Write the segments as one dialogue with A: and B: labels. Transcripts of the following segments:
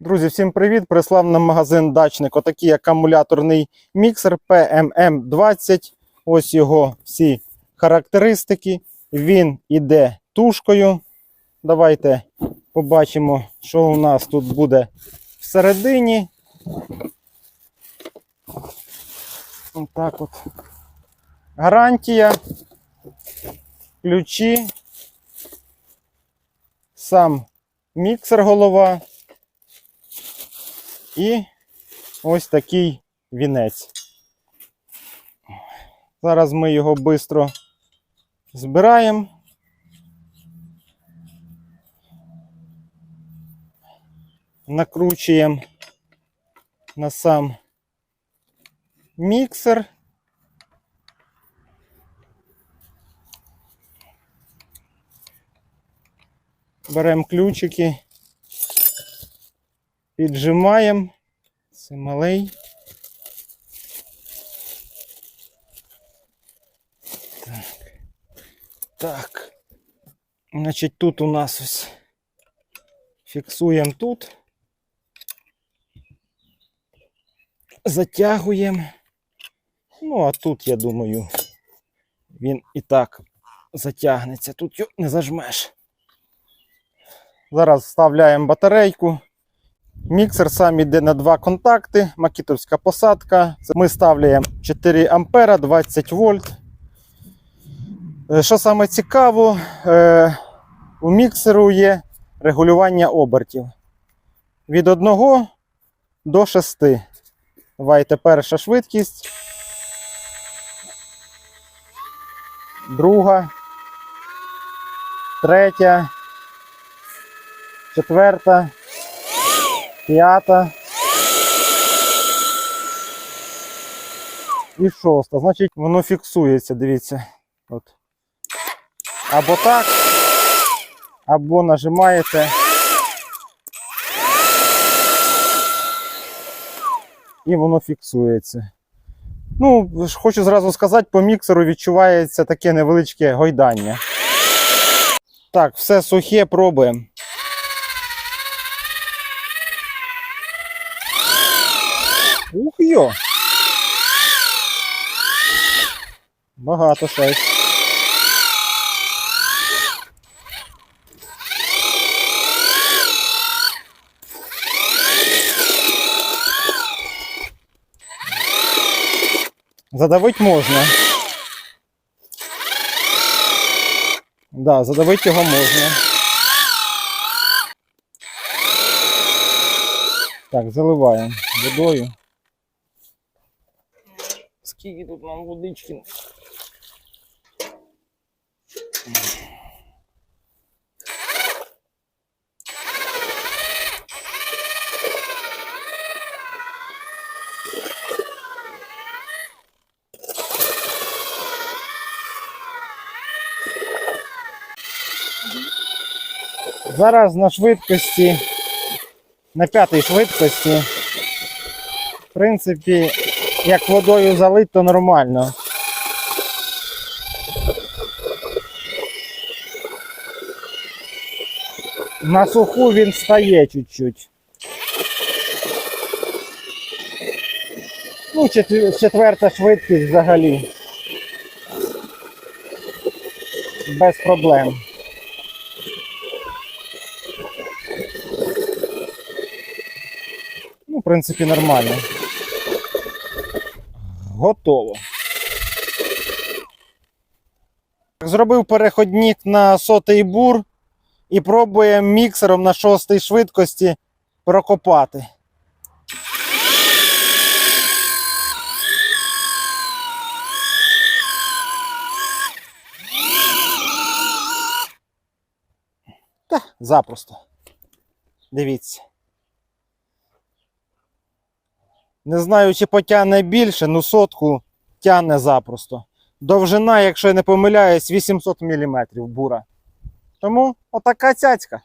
A: Друзі, всім привіт! Прислав нам магазин Дачник. Отакий акумуляторний міксер PMM20. Ось його всі характеристики. Він іде тушкою. Давайте побачимо, що у нас тут буде всередині. Отак от. Гарантія. Ключі. Сам міксер голова. І ось такий вінець. Зараз ми його швидко збираємо. Накручуємо на сам міксер. Беремо ключики. Піджимаємо. Це малий. Так. Так. Значить, тут у нас ось фіксуємо тут. Затягуємо. Ну, а тут, я думаю, він і так затягнеться. Тут не зажмеш. Зараз вставляємо батарейку. Міксер сам іде на два контакти, макітовська посадка. Ми ставляємо 4 ампера 20 вольт. Е, Що саме цікаво, е, у міксеру є регулювання обертів від 1 до 6. Давайте перша швидкість. Друга. Третя. Четверта. П'ята. І шоста. Значить, воно фіксується, дивіться. От. Або так, або нажимаєте. І воно фіксується. Ну, хочу зразу сказати, по міксеру відчувається таке невеличке гойдання. Так, все сухе, пробуємо. Йо! Багато шесть. Задавить можна. Да, задавить його можна. Так, заливаємо водою. Скільки тут нам водички? Зараз на швидкості, на п'ятій швидкості, в принципі, як водою залить, то нормально. На суху він стає чуть-чуть. Ну, четверта швидкість взагалі. Без проблем. Ну, в принципі, нормально. Готово. Зробив переходник на сотий бур і пробуємо міксером на шостій швидкості прокопати. Та, запросто. Дивіться. Не знаю, чи потягне більше, ну сотку тягне запросто. Довжина, якщо я не помиляюсь, 800 мм бура. Тому отака цяцька.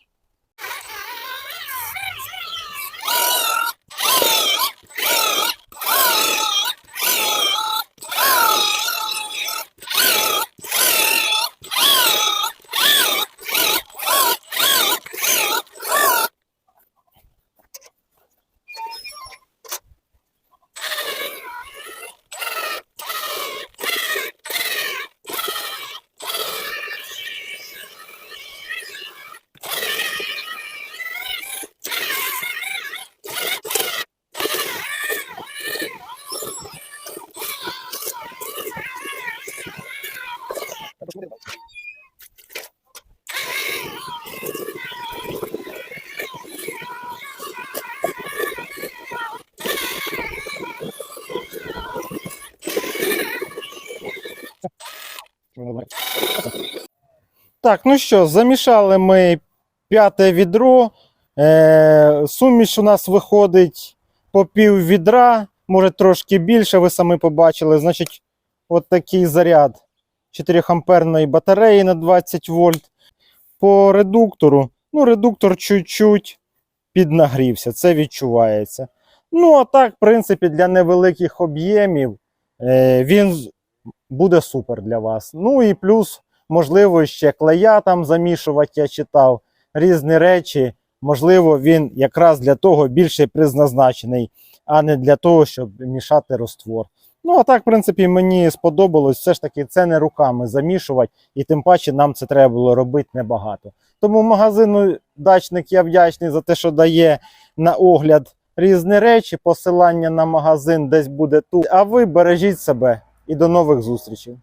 A: Так, ну що, замішали ми п'яте відро. Е, Суміш у нас виходить по пів відра, може трошки більше, ви самі побачили. Значить, от такий заряд. 4 амперної батареї на 20 вольт. По редуктору, ну, редуктор чуть-чуть піднагрівся, це відчувається. Ну, а так, в принципі, для невеликих об'ємів е, він буде супер для вас. Ну і плюс, можливо, ще клея там замішувати, я читав, різні речі. Можливо, він якраз для того більше призначений, а не для того, щоб мішати роствор. Ну, а так, в принципі, мені сподобалось. Все ж таки, це не руками замішувати, і тим паче нам це треба було робити небагато. Тому магазину дачник я вдячний за те, що дає на огляд різні речі. Посилання на магазин десь буде тут. А ви бережіть себе і до нових зустрічей.